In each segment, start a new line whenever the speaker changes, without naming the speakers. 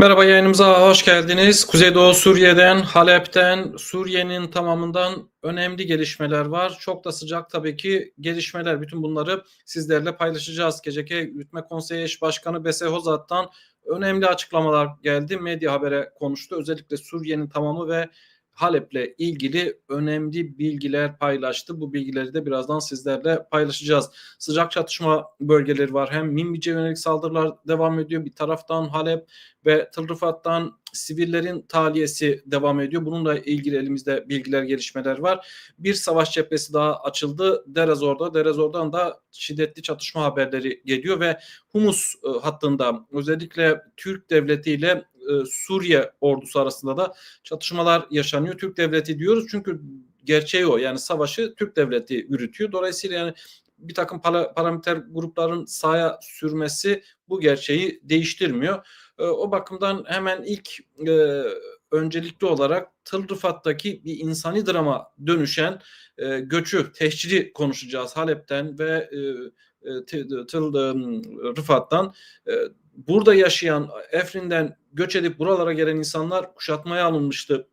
Merhaba yayınımıza hoş geldiniz. Kuzeydoğu Suriye'den, Halep'ten, Suriye'nin tamamından önemli gelişmeler var. Çok da sıcak tabii ki gelişmeler. Bütün bunları sizlerle paylaşacağız. Geceki Yürütme Konseyi Eş Başkanı Bese Hozat'tan önemli açıklamalar geldi. Medya habere konuştu. Özellikle Suriye'nin tamamı ve Halep'le ilgili önemli bilgiler paylaştı. Bu bilgileri de birazdan sizlerle paylaşacağız. Sıcak çatışma bölgeleri var. Hem Minbic'e yönelik saldırılar devam ediyor. Bir taraftan Halep ve Tel Rifat'tan sivillerin tahliyesi devam ediyor. Bununla ilgili elimizde bilgiler, gelişmeler var. Bir savaş cephesi daha açıldı. Derazor'da. Derazor'dan da şiddetli çatışma haberleri geliyor ve Humus e, hattında özellikle Türk devleti ile e, Suriye ordusu arasında da çatışmalar yaşanıyor. Türk devleti diyoruz çünkü gerçeği o. Yani savaşı Türk devleti yürütüyor. Dolayısıyla yani bir takım para, paramiliter grupların sahaya sürmesi bu gerçeği değiştirmiyor. E, o bakımdan hemen ilk e, öncelikli olarak Tıl Rıfat'taki bir insani drama dönüşen e, göçü, tehciri konuşacağız Halep'ten ve e, e, Tıl e, Rıfat'tan. E, burada yaşayan Efrin'den göç edip buralara gelen insanlar kuşatmaya alınmıştı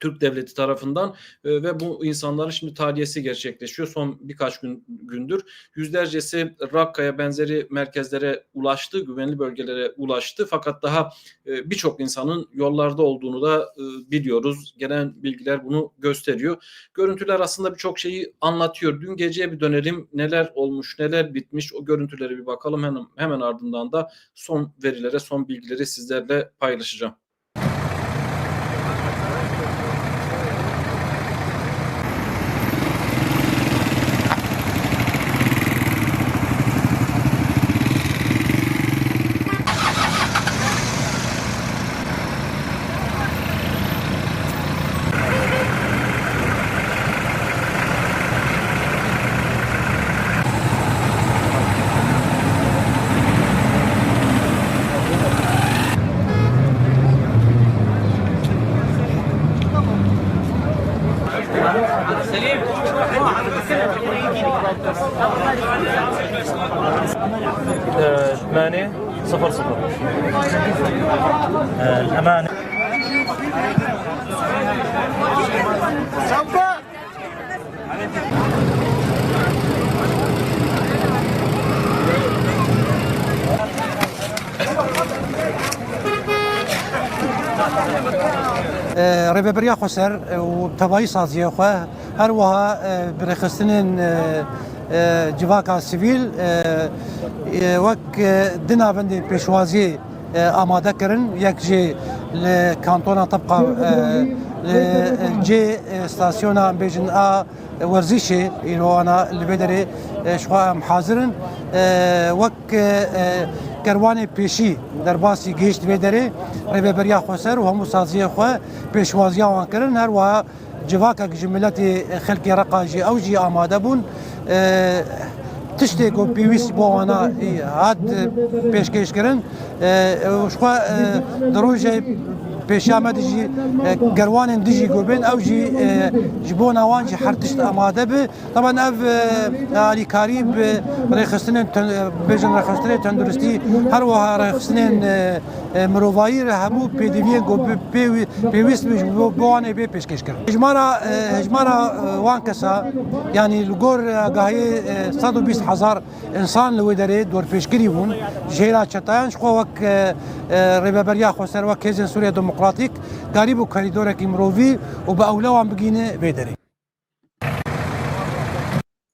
Türk devleti tarafından e, ve bu insanların şimdi tahliyesi gerçekleşiyor son birkaç gün gündür. Yüzlercesi Rakka'ya benzeri merkezlere ulaştı, güvenli bölgelere ulaştı. Fakat daha e, birçok insanın yollarda olduğunu da e, biliyoruz. Gelen bilgiler bunu gösteriyor. Görüntüler aslında birçok şeyi anlatıyor. Dün geceye bir dönelim. Neler olmuş, neler bitmiş o görüntülere bir bakalım. Hemen, hemen ardından da son verilere, son bilgileri sizlerle paylaşacağım.
ڕێبەبریا خۆسەر و تەبایی سازیە خۆ هەروەها برێخستنên civaka sivîl wek dinavendê pêşwaziyê amade kirin yek jê li kantona werzîşê îrowana li vê derê şixwa em hazirin wek kerwanê pêşî derbasî gehişt vê derê rêveberiya xweser û hemû saziyê xwe pêşwaziya wan kirin her wiha civakek ji miletê xelkê reqa jî ew jî amade bûn tiştê ku pêwîst bo wana hat pêşkêşkirin xwe di rojê پێشامە دژی گەروانên dijî گوبن ew jî ji bo nawan jî her tişt amade bi taban ev alîkarî bi rêxistinên bêjin rêxistinê tenduristî her wiha rêxistinên mirovayî re hemû pêdiviyên pêwîst bo wanê bê pêşkêşkir. Hejmara hejmara wan kesa yanî li gor gahiyê 120 hezar insan li wê derê dorpêşkirî bûn jêra çetayan ji xwe wek rêveberiya xweser wek hêzên Sûriya Demokratîk û korîdorekî mirovî û bi ewle wan bigîne vê derê.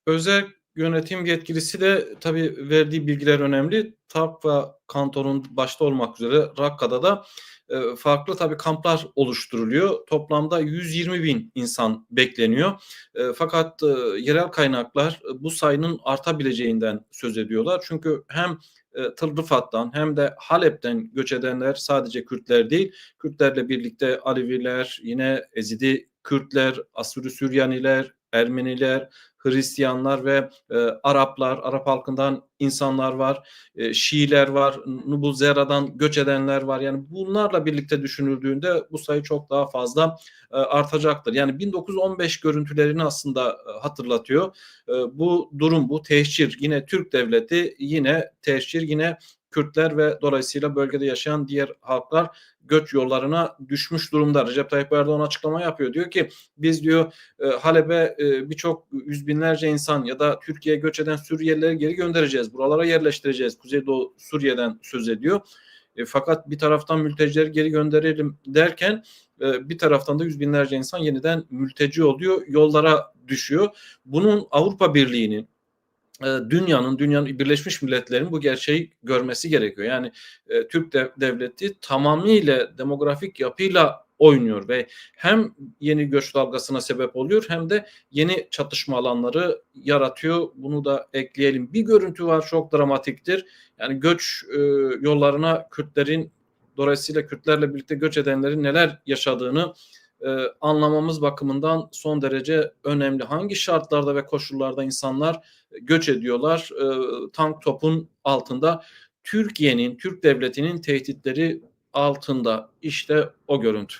Özel yönetim yetkilisi de tabii verdiği bilgiler önemli. TAP ve kantonun başta olmak üzere Rakka'da da farklı tabii kamplar oluşturuluyor. Toplamda 120 bin insan bekleniyor. E, fakat e, yerel kaynaklar e, bu sayının artabileceğinden söz ediyorlar. Çünkü hem e, Tıl Rıfat'tan hem de Halep'ten göç edenler sadece Kürtler değil, Kürtlerle birlikte Aleviler, yine Ezidi Kürtler, Asuri Süryaniler, Ermeniler, Hristiyanlar ve e, Araplar, Arap halkından insanlar var, e, Şiiler var, Nubul Zera'dan göç edenler var. Yani bunlarla birlikte düşünüldüğünde bu sayı çok daha fazla e, artacaktır. Yani 1915 görüntülerini aslında e, hatırlatıyor. E, bu durum, bu tehcir yine Türk devleti, yine tehcir, yine Kürtler ve dolayısıyla bölgede yaşayan diğer halklar göç yollarına düşmüş durumda. Recep Tayyip Erdoğan açıklama yapıyor. Diyor ki biz diyor e, Halep'e e, birçok yüz binlerce insan ya da Türkiye'ye göç eden Suriyelileri geri göndereceğiz. Buralara yerleştireceğiz. Kuzeydoğu Suriye'den söz ediyor. E, fakat bir taraftan mültecileri geri gönderelim derken e, bir taraftan da yüz binlerce insan yeniden mülteci oluyor, yollara düşüyor. Bunun Avrupa Birliği'nin dünyanın, dünyanın Birleşmiş Milletler'in bu gerçeği görmesi gerekiyor. Yani e, Türk dev- devleti tamamıyla demografik yapıyla oynuyor ve hem yeni göç dalgasına sebep oluyor hem de yeni çatışma alanları yaratıyor. Bunu da ekleyelim. Bir görüntü var çok dramatiktir. Yani göç e, yollarına Kürtlerin dolayısıyla Kürtlerle birlikte göç edenlerin neler yaşadığını e, anlamamız bakımından son derece önemli. Hangi şartlarda ve koşullarda insanlar göç ediyorlar? E, tank topun altında Türkiye'nin, Türk devletinin tehditleri altında. İşte o görüntü.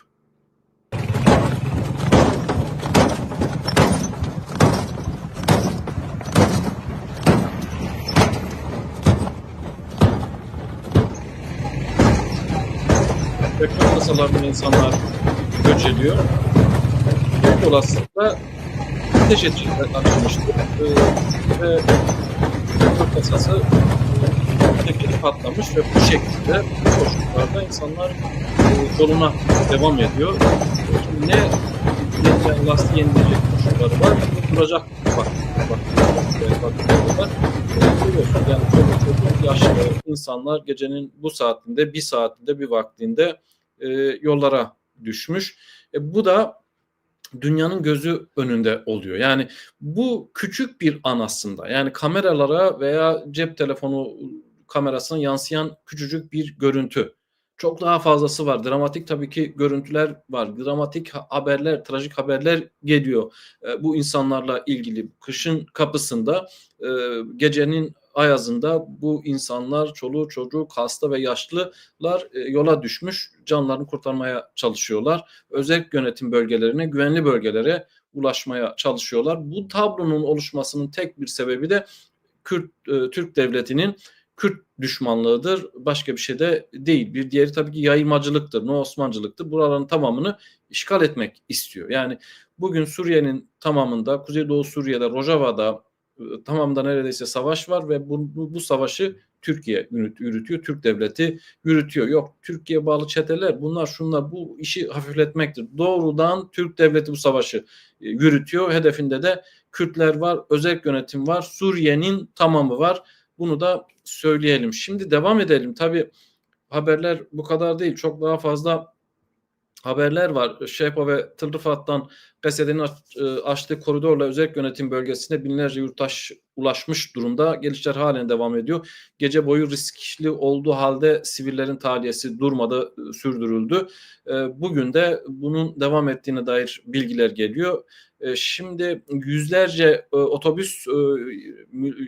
Deprem kasalarından insanlar göç ediyor. Büyük olasılıkla ateş edecekler açılmıştır. Ee, ve deprem kasası tekeri patlamış ve bu şekilde bu koşullarda insanlar e, yoluna devam ediyor. Şimdi ne yeniden lastiği yenileyecek koşulları var, ne duracak bak, bak, bak, var. E, Görüyorsun yani çok çok yaşlı insanlar gecenin bu saatinde, bir saatinde, bir vaktinde e, yollara düşmüş. E, bu da dünyanın gözü önünde oluyor. Yani bu küçük bir an aslında. Yani kameralara veya cep telefonu kamerasına yansıyan küçücük bir görüntü. Çok daha fazlası var. Dramatik tabii ki görüntüler var. Dramatik ha- haberler, trajik haberler geliyor. E, bu insanlarla ilgili kışın kapısında e, gecenin ayazında bu insanlar çoluğu çocuğu hasta ve yaşlılar e, yola düşmüş canlarını kurtarmaya çalışıyorlar. Özel yönetim bölgelerine güvenli bölgelere ulaşmaya çalışıyorlar. Bu tablonun oluşmasının tek bir sebebi de Kürt e, Türk devletinin Kürt düşmanlığıdır. Başka bir şey de değil. Bir diğeri tabii ki yayılmacılıktır, no Osmancılıktır. Buraların tamamını işgal etmek istiyor. Yani bugün Suriye'nin tamamında, Kuzeydoğu Suriye'de, Rojava'da e, tamamda neredeyse savaş var ve bu, bu, bu savaşı Türkiye yürüt- yürütüyor, Türk devleti yürütüyor. Yok Türkiye bağlı çeteler bunlar şunlar bu işi hafifletmektir. Doğrudan Türk devleti bu savaşı e, yürütüyor. Hedefinde de Kürtler var, özel yönetim var, Suriye'nin tamamı var. Bunu da söyleyelim. Şimdi devam edelim. Tabii haberler bu kadar değil. Çok daha fazla haberler var. Şepo ve Tılrıfat'tan Gazete'nin aç- e, açtığı koridorla özel yönetim bölgesine binlerce yurttaş ulaşmış durumda. Gelişler halen devam ediyor. Gece boyu riskli olduğu halde sivillerin tahliyesi durmadı, e, sürdürüldü. E, Bugün de bunun devam ettiğine dair bilgiler geliyor. Şimdi yüzlerce otobüs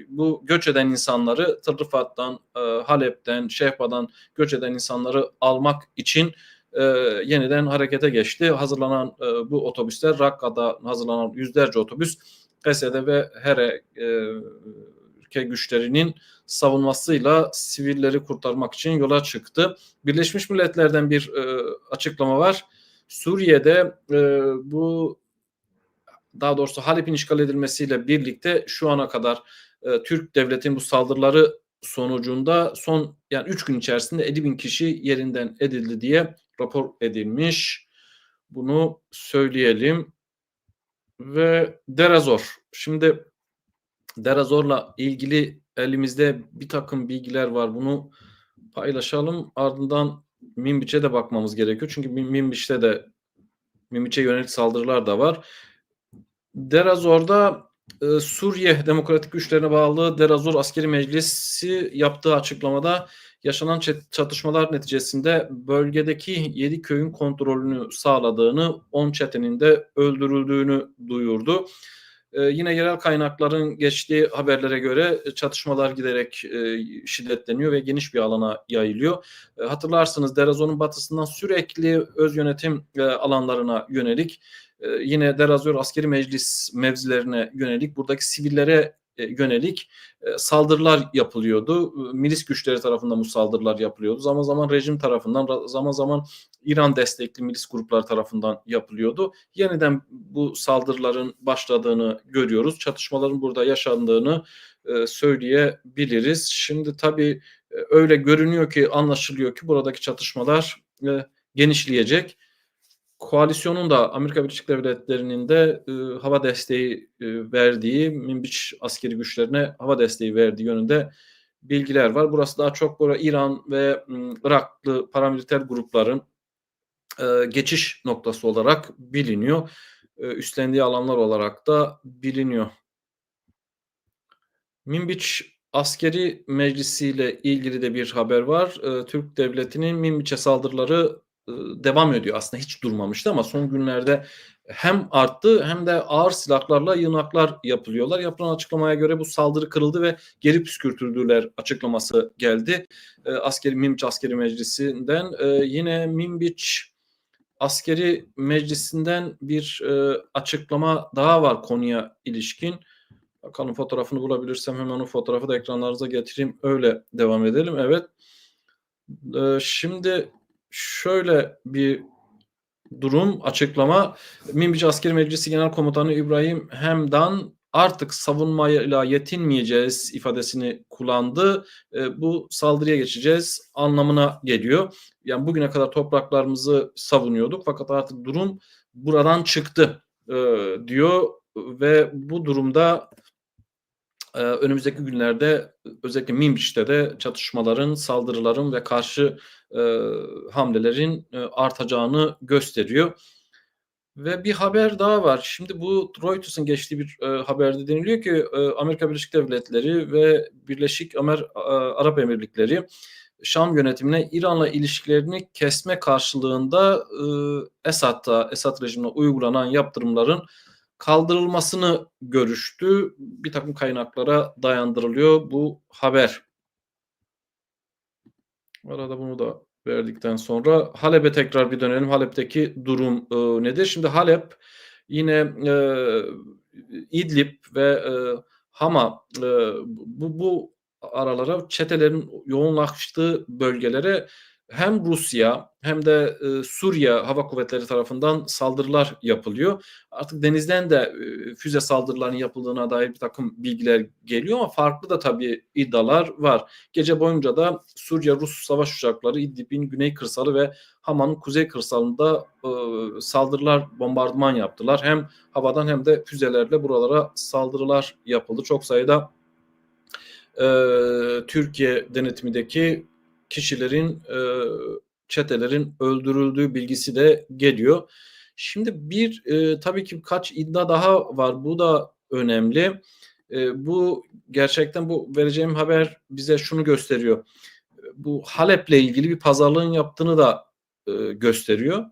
bu göç eden insanları Tırrıfat'tan, Halep'ten, Şehba'dan göç eden insanları almak için e, yeniden harekete geçti. Hazırlanan e, bu otobüsler Rakka'da hazırlanan yüzlerce otobüs Gazze'de ve Here e, ülke güçlerinin savunmasıyla sivilleri kurtarmak için yola çıktı. Birleşmiş Milletler'den bir e, açıklama var. Suriye'de e, bu daha doğrusu Halep'in işgal edilmesiyle birlikte şu ana kadar e, Türk devletin bu saldırıları sonucunda son yani 3 gün içerisinde 50 bin kişi yerinden edildi diye rapor edilmiş. Bunu söyleyelim. Ve Derazor. Şimdi Derazor'la ilgili elimizde bir takım bilgiler var. Bunu paylaşalım. Ardından Minbiç'e de bakmamız gerekiyor. Çünkü Min- Minbiç'te de Minbiç'e yönelik saldırılar da var. Derazor'da e, Suriye Demokratik Güçlerine bağlı Derazor Askeri Meclisi yaptığı açıklamada yaşanan çatışmalar neticesinde bölgedeki 7 köyün kontrolünü sağladığını, 10 çetenin de öldürüldüğünü duyurdu. E, yine yerel kaynakların geçtiği haberlere göre e, çatışmalar giderek e, şiddetleniyor ve geniş bir alana yayılıyor. E, hatırlarsınız Derazor'un batısından sürekli öz yönetim e, alanlarına yönelik ee, yine Derazor Askeri Meclis mevzilerine yönelik buradaki sivillere e, yönelik e, saldırılar yapılıyordu. E, Milis güçleri tarafından bu saldırılar yapılıyordu. Zaman zaman rejim tarafından, ra- zaman zaman İran destekli milis gruplar tarafından yapılıyordu. Yeniden bu saldırıların başladığını görüyoruz. Çatışmaların burada yaşandığını e, söyleyebiliriz. Şimdi tabii e, öyle görünüyor ki, anlaşılıyor ki buradaki çatışmalar e, genişleyecek. Koalisyonun da Amerika Birleşik Devletleri'nin de e, hava desteği e, verdiği, Minbiç askeri güçlerine hava desteği verdiği yönünde bilgiler var. Burası daha çok böyle İran ve Iraklı paramiliter grupların e, geçiş noktası olarak biliniyor. E, üstlendiği alanlar olarak da biliniyor. Minbiç Askeri Meclisi ile ilgili de bir haber var. E, Türk Devleti'nin Minbiç'e saldırıları devam ediyor. Aslında hiç durmamıştı ama son günlerde hem arttı hem de ağır silahlarla yığınaklar yapılıyorlar. Yapılan açıklamaya göre bu saldırı kırıldı ve geri püskürtüldüler açıklaması geldi. E, askeri Minbiç Askeri Meclisi'nden e, yine Minbiç Askeri Meclisi'nden bir e, açıklama daha var konuya ilişkin. Bakalım fotoğrafını bulabilirsem hemen o fotoğrafı da ekranlarınıza getireyim. Öyle devam edelim. Evet. Ee, şimdi şöyle bir durum, açıklama. Minbiç Askeri Meclisi Genel Komutanı İbrahim Hemdan artık savunmayla yetinmeyeceğiz ifadesini kullandı. Ee, bu saldırıya geçeceğiz anlamına geliyor. Yani bugüne kadar topraklarımızı savunuyorduk fakat artık durum buradan çıktı e, diyor ve bu durumda e, önümüzdeki günlerde özellikle Minbiç'te de çatışmaların, saldırıların ve karşı e, hamlelerin e, artacağını gösteriyor. Ve bir haber daha var. Şimdi bu Reuters'ın geçtiği bir e, haberde deniliyor ki e, Amerika Birleşik Devletleri ve Birleşik Amer e, Arap Emirlikleri Şam yönetimine İran'la ilişkilerini kesme karşılığında e, Esad'da, Esad rejimine uygulanan yaptırımların kaldırılmasını görüştü. Bir takım kaynaklara dayandırılıyor bu haber. Arada bunu da verdikten sonra Halep'e tekrar bir dönelim. Halep'teki durum e, nedir? Şimdi Halep yine e, İdlib ve e, Hama e, bu, bu aralara çetelerin yoğunlaştığı bölgelere hem Rusya hem de e, Suriye Hava Kuvvetleri tarafından saldırılar yapılıyor. Artık denizden de e, füze saldırılarının yapıldığına dair bir takım bilgiler geliyor ama farklı da tabii iddialar var. Gece boyunca da Suriye Rus savaş uçakları İdlib'in güney kırsalı ve Hama'nın kuzey kırsalında e, saldırılar, bombardıman yaptılar. Hem havadan hem de füzelerle buralara saldırılar yapıldı. Çok sayıda e, Türkiye denetimindeki kişilerin, e, çetelerin öldürüldüğü bilgisi de geliyor. Şimdi bir e, tabii ki kaç iddia daha var. Bu da önemli. E, bu gerçekten bu vereceğim haber bize şunu gösteriyor. Bu Halep'le ilgili bir pazarlığın yaptığını da e, gösteriyor.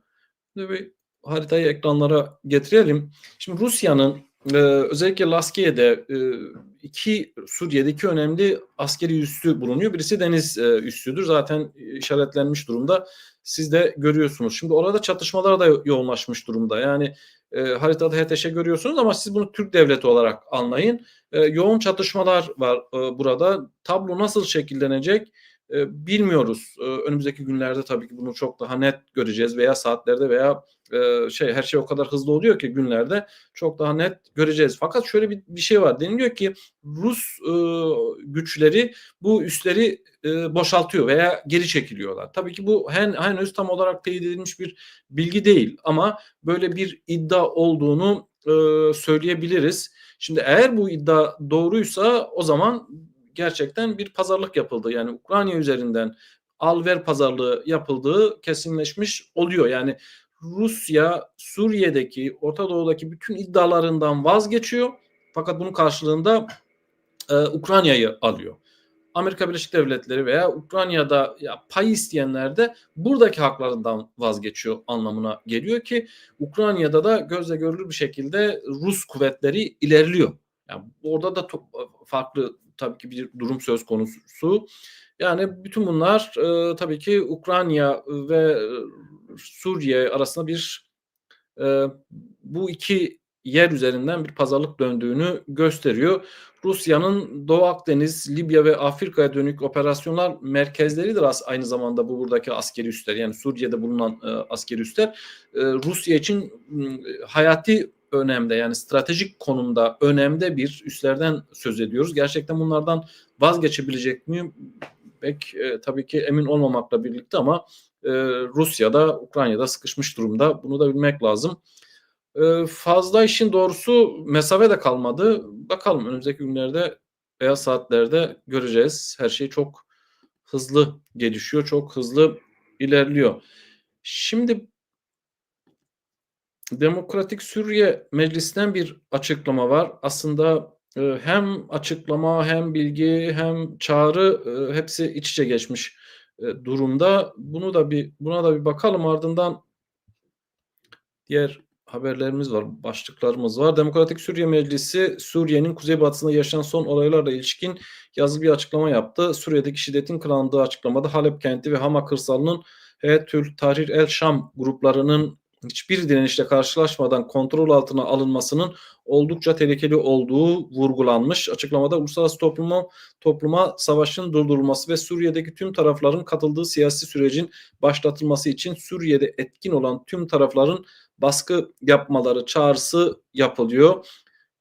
Şimdi bir haritayı ekranlara getirelim. Şimdi Rusya'nın e, özellikle Laskiye'de e, iki Suriye'de iki önemli askeri üssü bulunuyor. Birisi deniz e, üssüdür. Zaten işaretlenmiş durumda. Siz de görüyorsunuz. Şimdi orada çatışmalar da yoğunlaşmış durumda. Yani e, haritada HTŞ görüyorsunuz ama siz bunu Türk devleti olarak anlayın. E, yoğun çatışmalar var e, burada. Tablo nasıl şekillenecek? Bilmiyoruz. Önümüzdeki günlerde tabii ki bunu çok daha net göreceğiz veya saatlerde veya şey her şey o kadar hızlı oluyor ki günlerde çok daha net göreceğiz. Fakat şöyle bir, bir şey var. Deniliyor ki Rus güçleri bu üsleri boşaltıyor veya geri çekiliyorlar. Tabii ki bu hen, henüz tam olarak teyit edilmiş bir bilgi değil ama böyle bir iddia olduğunu söyleyebiliriz. Şimdi eğer bu iddia doğruysa o zaman gerçekten bir pazarlık yapıldı. Yani Ukrayna üzerinden al-ver pazarlığı yapıldığı kesinleşmiş oluyor. Yani Rusya Suriye'deki, Orta Doğu'daki bütün iddialarından vazgeçiyor. Fakat bunun karşılığında e, Ukrayna'yı alıyor. Amerika Birleşik Devletleri veya Ukrayna'da ya, pay isteyenler de buradaki haklarından vazgeçiyor anlamına geliyor ki Ukrayna'da da gözle görülür bir şekilde Rus kuvvetleri ilerliyor. Yani orada da farklı tabii ki bir durum söz konusu. Yani bütün bunlar e, tabii ki Ukrayna ve Suriye arasında bir e, bu iki yer üzerinden bir pazarlık döndüğünü gösteriyor. Rusya'nın Doğu Akdeniz, Libya ve Afrika'ya dönük operasyonlar merkezleridir aynı zamanda bu buradaki askeri üsler yani Suriye'de bulunan e, askeri üsler e, Rusya için m, hayati önemde yani stratejik konumda önemde bir üslerden söz ediyoruz. Gerçekten bunlardan vazgeçebilecek mi? Pek e, tabii ki emin olmamakla birlikte ama e, Rusya'da Ukrayna'da sıkışmış durumda. Bunu da bilmek lazım. E, fazla işin doğrusu mesafe de kalmadı. Bakalım önümüzdeki günlerde veya saatlerde göreceğiz. Her şey çok hızlı gelişiyor, çok hızlı ilerliyor. Şimdi Demokratik Suriye Meclisi'nden bir açıklama var. Aslında e, hem açıklama hem bilgi hem çağrı e, hepsi iç içe geçmiş e, durumda. Bunu da bir buna da bir bakalım ardından diğer haberlerimiz var, başlıklarımız var. Demokratik Suriye Meclisi Suriye'nin kuzeybatısında yaşanan son olaylarla ilişkin yazılı bir açıklama yaptı. Suriye'deki şiddetin kınandığı açıklamada Halep kenti ve Hama kırsalının Heyetül Tahrir el Şam gruplarının hiçbir direnişle karşılaşmadan kontrol altına alınmasının oldukça tehlikeli olduğu vurgulanmış. Açıklamada uluslararası topluma, topluma savaşın durdurulması ve Suriye'deki tüm tarafların katıldığı siyasi sürecin başlatılması için Suriye'de etkin olan tüm tarafların baskı yapmaları çağrısı yapılıyor.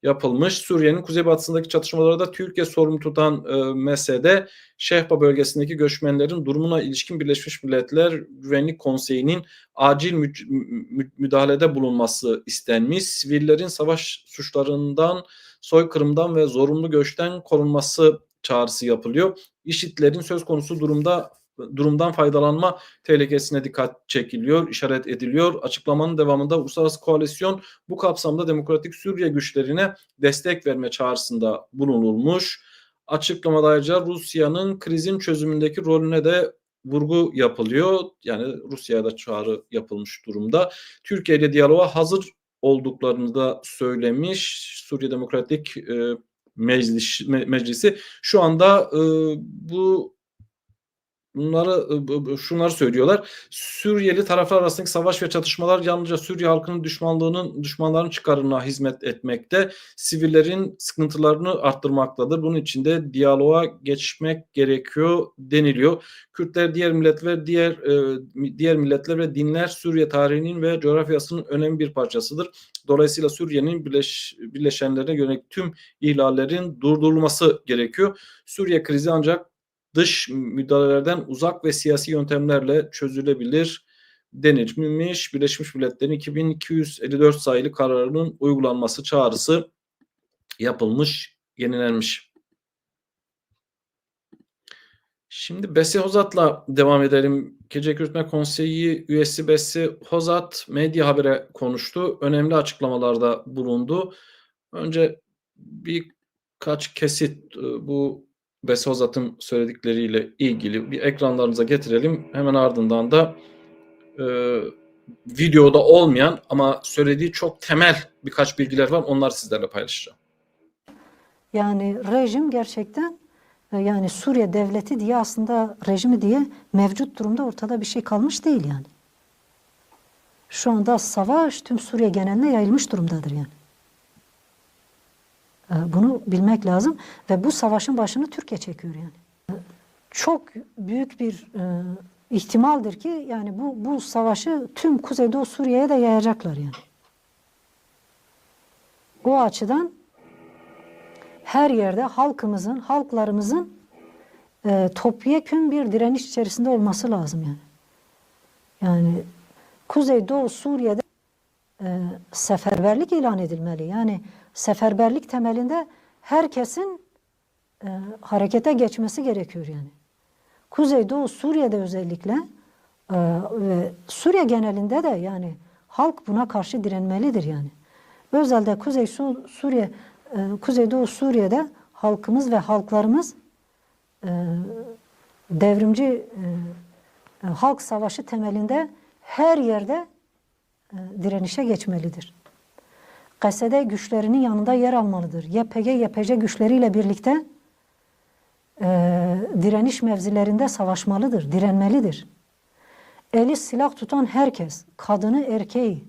Yapılmış. Suriye'nin kuzeybatısındaki çatışmalarda Türkiye sorumlu tutan e, mesele Şehba bölgesindeki göçmenlerin durumuna ilişkin Birleşmiş Milletler Güvenlik Konseyi'nin acil mü- mü- müdahalede bulunması istenmiş. Sivillerin savaş suçlarından, soykırımdan ve zorunlu göçten korunması çağrısı yapılıyor. İşitlerin söz konusu durumda durumdan faydalanma tehlikesine dikkat çekiliyor, işaret ediliyor. Açıklamanın devamında uluslararası koalisyon bu kapsamda Demokratik Suriye güçlerine destek verme çağrısında bulunulmuş. Açıklamada ayrıca Rusya'nın krizin çözümündeki rolüne de vurgu yapılıyor. Yani Rusya'ya da çağrı yapılmış durumda. Türkiye ile diyaloğa hazır olduklarını da söylemiş. Suriye Demokratik e, Meclis, Me- Meclisi şu anda e, bu bunları bu- bu- şunları söylüyorlar. Suriyeli taraflar arasındaki savaş ve çatışmalar yalnızca Suriye halkının düşmanlığının düşmanların çıkarına hizmet etmekte, sivillerin sıkıntılarını arttırmaktadır. Bunun için de diyaloğa geçmek gerekiyor deniliyor. Kürtler diğer milletler diğer e, diğer milletler ve dinler Suriye tarihinin ve coğrafyasının önemli bir parçasıdır. Dolayısıyla Suriye'nin birleş, birleşenlerine yönelik tüm ihlallerin durdurulması gerekiyor. Suriye krizi ancak dış müdahalelerden uzak ve siyasi yöntemlerle çözülebilir denilmiş. Birleşmiş Milletler'in 2254 sayılı kararının uygulanması çağrısı yapılmış, yenilenmiş. Şimdi Besi Hozat'la devam edelim. Gece Yürütme Konseyi üyesi Besi Hozat medya habere konuştu. Önemli açıklamalarda bulundu. Önce birkaç kesit e, bu Besi Hozat'ın söyledikleriyle ilgili bir ekranlarınıza getirelim. Hemen ardından da e, videoda olmayan ama söylediği çok temel birkaç bilgiler var. Onları sizlerle paylaşacağım.
Yani rejim gerçekten e, yani Suriye devleti diye aslında rejimi diye mevcut durumda ortada bir şey kalmış değil yani. Şu anda savaş tüm Suriye geneline yayılmış durumdadır yani. E, Bunu bilmek lazım ve bu savaşın başını Türkiye çekiyor yani. Çok büyük bir e, ihtimaldir ki yani bu bu savaşı tüm Kuzeydoğu Suriye'ye de yayacaklar yani. O açıdan her yerde halkımızın, halklarımızın e, topyekün bir direniş içerisinde olması lazım yani. Yani Kuzeydoğu Suriye'de e, seferberlik ilan edilmeli. Yani seferberlik temelinde herkesin e, harekete geçmesi gerekiyor yani. Kuzeydoğu Suriye'de özellikle e, ve Suriye genelinde de yani halk buna karşı direnmelidir yani. Özellikle Kuzey Su- Suriye, e, Kuzeydoğu Suriye'de halkımız ve halklarımız e, devrimci e, e, halk savaşı temelinde her yerde e, direnişe geçmelidir. Kasede güçlerinin yanında yer almalıdır. YPG, YPC güçleriyle birlikte e, direniş mevzilerinde savaşmalıdır, direnmelidir. Eli silah tutan herkes, kadını erkeği,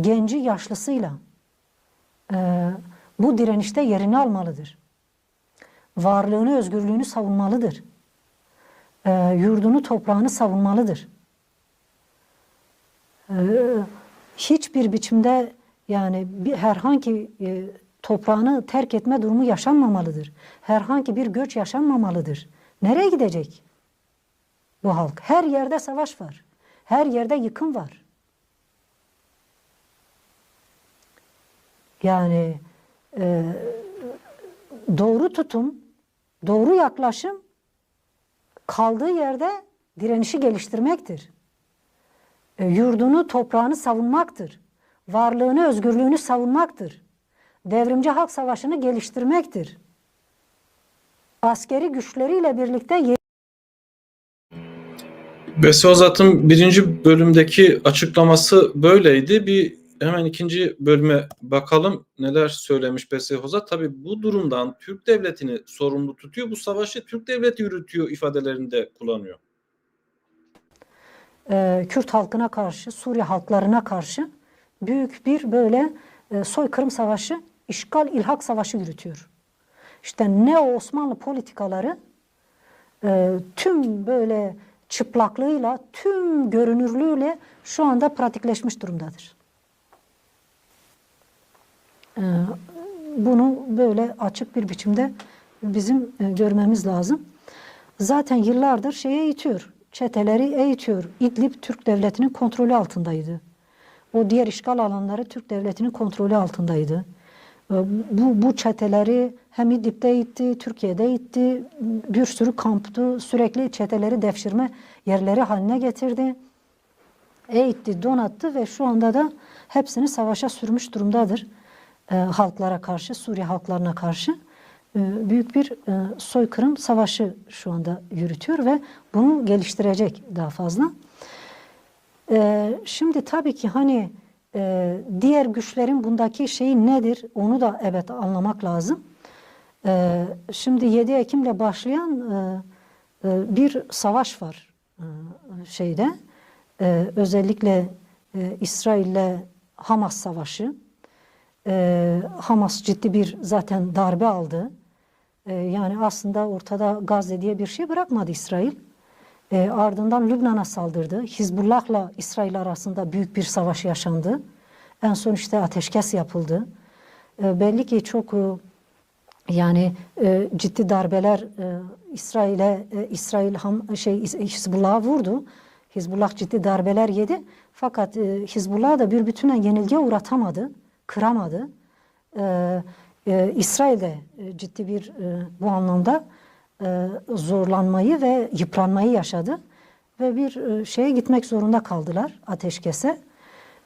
genci yaşlısıyla e, bu direnişte yerini almalıdır. Varlığını, özgürlüğünü savunmalıdır. E, yurdunu, toprağını savunmalıdır. E, hiçbir biçimde yani bir herhangi e, toprağını terk etme durumu yaşanmamalıdır. Herhangi bir göç yaşanmamalıdır. Nereye gidecek bu halk? Her yerde savaş var. Her yerde yıkım var. Yani e, doğru tutum, doğru yaklaşım kaldığı yerde direnişi geliştirmektir. E, yurdunu, toprağını savunmaktır. Varlığını, özgürlüğünü savunmaktır. Devrimci halk savaşını geliştirmektir. Askeri güçleriyle birlikte ye-
Besi Ozat'ın birinci bölümdeki açıklaması böyleydi. Bir hemen ikinci bölüme bakalım neler söylemiş Besi Ozat. Tabii bu durumdan Türk devletini sorumlu tutuyor. Bu savaşı Türk devleti yürütüyor ifadelerinde kullanıyor.
e, Kürt halkına karşı, Suriye halklarına karşı büyük bir böyle e, soykırım savaşı, işgal ilhak savaşı yürütüyor. İşte ne Osmanlı politikaları e, tüm böyle çıplaklığıyla, tüm görünürlüğüyle şu anda pratikleşmiş durumdadır. E, bunu böyle açık bir biçimde bizim e, görmemiz lazım. Zaten yıllardır şeye eğitiyor, çeteleri eğitiyor. İdlib Türk devletinin kontrolü altındaydı. O diğer işgal alanları Türk devletinin kontrolü altındaydı. E, Bu, bu çeteleri hem İdlib'de eğitti, Türkiye'de eğitti. Bir sürü kamptı, sürekli çeteleri devşirme yerleri haline getirdi. Eğitti, donattı ve şu anda da hepsini savaşa sürmüş durumdadır. E, halklara karşı, Suriye halklarına karşı e, büyük bir e, soykırım savaşı şu anda yürütüyor ve bunu geliştirecek daha fazla. Şimdi tabii ki hani e, diğer güçlerin bundaki şeyi nedir onu da evet anlamak lazım. E, şimdi 7 Ekim'le başlayan e, e, bir savaş var e, şeyde. E, özellikle e, İsrail'le Hamas savaşı. E, Hamas ciddi bir zaten darbe aldı. E, yani aslında ortada Gazze diye bir şey bırakmadı İsrail. E, ardından Lübnan'a saldırdı. Hizbullah'la İsrail arasında büyük bir savaş yaşandı. En son işte ateşkes yapıldı. E, belli ki çok e, yani e, ciddi darbeler e, İsrail'e e, İsrail ham, şey Hizbullah'a vurdu. Hizbullah ciddi darbeler yedi. Fakat e, Hizbullah'ı da bir bütüne yenilgiye uğratamadı, kıramadı. E, e, İsrail de e, ciddi bir e, bu anlamda e, zorlanmayı ve yıpranmayı yaşadı ve bir e, şeye gitmek zorunda kaldılar ateşkese.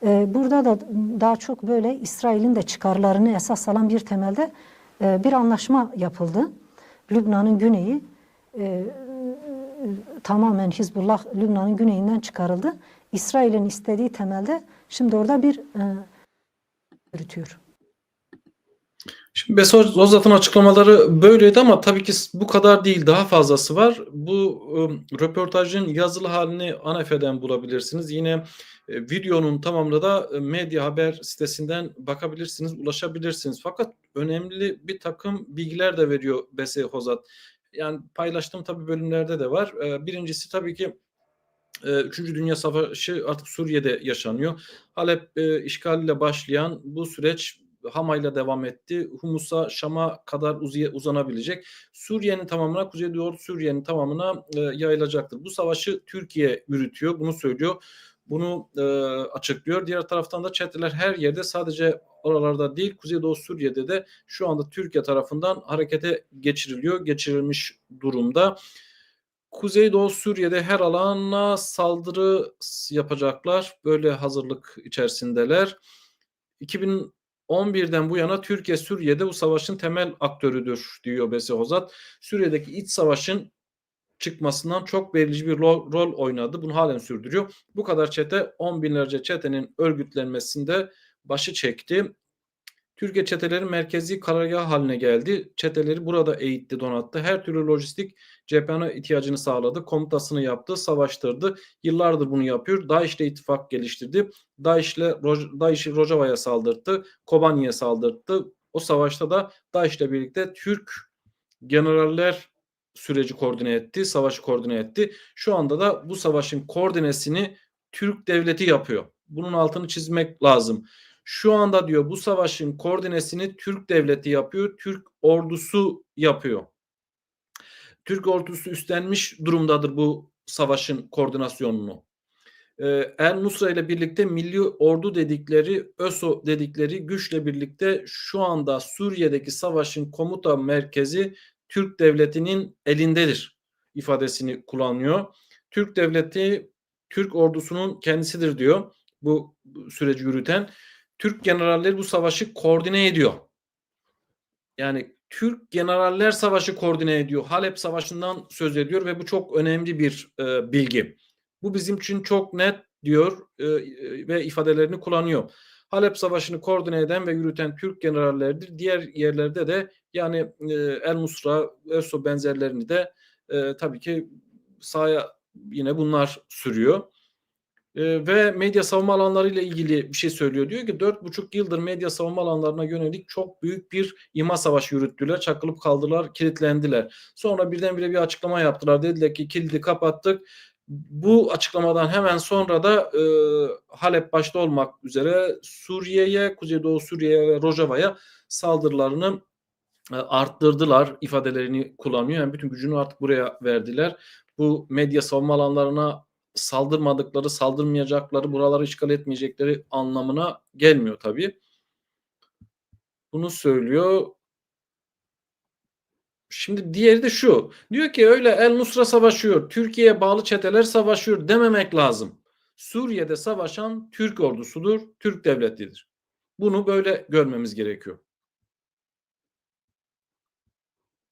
E, burada da daha çok böyle İsrail'in de çıkarlarını esas alan bir temelde bir anlaşma yapıldı. Lübnan'ın güneyi tamamen Hizbullah Lübnan'ın güneyinden çıkarıldı. İsrail'in istediği temelde şimdi orada bir e, yürütüyor.
Şimdi Ozat'ın açıklamaları böyleydi ama tabii ki bu kadar değil daha fazlası var. Bu e, röportajın yazılı halini Anefe'den bulabilirsiniz. Yine e, videonun tamamını da e, medya haber sitesinden bakabilirsiniz, ulaşabilirsiniz. Fakat önemli bir takım bilgiler de veriyor Bese Hozat. Yani paylaştığım tabii bölümlerde de var. E, birincisi tabii ki e, Üçüncü Dünya Savaşı artık Suriye'de yaşanıyor. Halep e, işgaliyle başlayan bu süreç Hama'yla devam etti. Humus'a, Şam'a kadar uzuya, uzanabilecek. Suriye'nin tamamına, Kuzeydoğu Suriye'nin tamamına e, yayılacaktır. Bu savaşı Türkiye yürütüyor. Bunu söylüyor. Bunu e, açıklıyor. Diğer taraftan da çeteler her yerde sadece oralarda değil Kuzeydoğu Suriye'de de şu anda Türkiye tarafından harekete geçiriliyor. Geçirilmiş durumda. Kuzeydoğu Suriye'de her alana saldırı yapacaklar. Böyle hazırlık içerisindeler. 2011'den bu yana Türkiye Suriye'de bu savaşın temel aktörüdür diyor Besi Hozat. Suriye'deki iç savaşın çıkmasından çok belirleyici bir rol, oynadı. Bunu halen sürdürüyor. Bu kadar çete 10 binlerce çetenin örgütlenmesinde başı çekti. Türkiye çeteleri merkezi karargah haline geldi. Çeteleri burada eğitti, donattı. Her türlü lojistik cephane ihtiyacını sağladı, komutasını yaptı, savaştırdı. Yıllardır bunu yapıyor. DAEŞ'le ittifak geliştirdi. DAEŞ'le DAEŞ'i Rojava'ya saldırttı, Kobani'ye saldırttı. O savaşta da DAEŞ'le birlikte Türk generaller süreci koordine etti, savaşı koordine etti. Şu anda da bu savaşın koordinesini Türk devleti yapıyor. Bunun altını çizmek lazım. Şu anda diyor bu savaşın koordinesini Türk devleti yapıyor, Türk ordusu yapıyor. Türk ordusu üstlenmiş durumdadır bu savaşın koordinasyonunu. Ee, El Nusra ile birlikte Milli Ordu dedikleri, ÖSO dedikleri güçle birlikte şu anda Suriye'deki savaşın komuta merkezi Türk devletinin elindedir ifadesini kullanıyor. Türk devleti Türk ordusunun kendisidir diyor bu süreci yürüten. Türk generalleri bu savaşı koordine ediyor. Yani Türk generaller savaşı koordine ediyor. Halep Savaşı'ndan söz ediyor ve bu çok önemli bir e, bilgi. Bu bizim için çok net diyor e, e, ve ifadelerini kullanıyor. Halep Savaşı'nı koordine eden ve yürüten Türk generalleridir. Diğer yerlerde de yani e, El Nusra, ESO benzerlerini de e, tabii ki sahaya yine bunlar sürüyor. E, ve medya savunma alanları ile ilgili bir şey söylüyor. Diyor ki dört buçuk yıldır medya savunma alanlarına yönelik çok büyük bir imha savaşı yürüttüler. Çakılıp kaldılar, kilitlendiler. Sonra birdenbire bir açıklama yaptılar. Dediler ki kilidi kapattık. Bu açıklamadan hemen sonra da e, Halep başta olmak üzere Suriye'ye, Kuzeydoğu Suriye'ye ve Rojava'ya saldırılarını e, arttırdılar ifadelerini kullanıyor. Yani bütün gücünü artık buraya verdiler. Bu medya savunma alanlarına saldırmadıkları, saldırmayacakları, buraları işgal etmeyecekleri anlamına gelmiyor tabii. Bunu söylüyor. Şimdi diğeri de şu. Diyor ki öyle El Nusra savaşıyor, Türkiye'ye bağlı çeteler savaşıyor dememek lazım. Suriye'de savaşan Türk ordusudur, Türk devletidir. Bunu böyle görmemiz gerekiyor.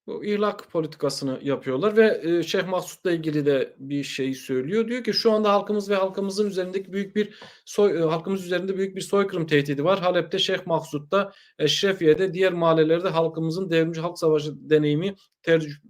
Bu ihlak politikasını yapıyorlar ve e, Şeyh Maksut'la ilgili de bir şey söylüyor. Diyor ki şu anda halkımız ve halkımızın üzerindeki büyük bir soy, e, halkımız üzerinde büyük bir soykırım tehdidi var. Halep'te Şeyh Maksut'ta, Eşrefiye'de, diğer mahallelerde halkımızın devrimci halk savaşı deneyimi,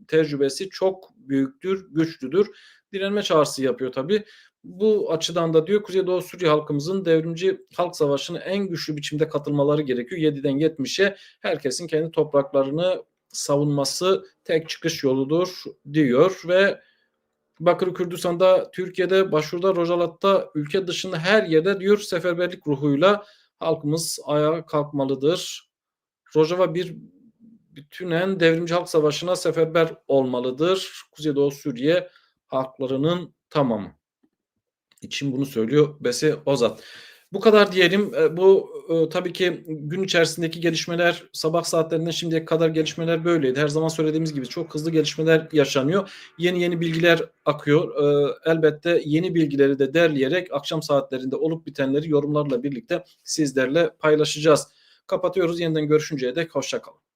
tecrübesi çok büyüktür, güçlüdür. Direnme çağrısı yapıyor tabii. Bu açıdan da diyor Kuzeydoğu Suriye halkımızın devrimci halk savaşına en güçlü biçimde katılmaları gerekiyor. 7'den 70'e herkesin kendi topraklarını savunması tek çıkış yoludur diyor ve Bakır Kürdistan'da, Türkiye'de, başvuruda, Rojalat'ta, ülke dışında her yerde diyor seferberlik ruhuyla halkımız ayağa kalkmalıdır. Rojava bir bütünen devrimci halk savaşına seferber olmalıdır. Kuzeydoğu Suriye halklarının tamamı için bunu söylüyor Besi Ozat. Bu kadar diyelim. E, Bu e, tabii ki gün içerisindeki gelişmeler sabah saatlerinden şimdiye kadar gelişmeler böyleydi. Her zaman söylediğimiz gibi çok hızlı gelişmeler yaşanıyor. Yeni yeni bilgiler akıyor. E, Elbette yeni bilgileri de derleyerek akşam saatlerinde olup bitenleri yorumlarla birlikte sizlerle paylaşacağız. Kapatıyoruz. Yeniden görüşünceye dek hoşçakalın.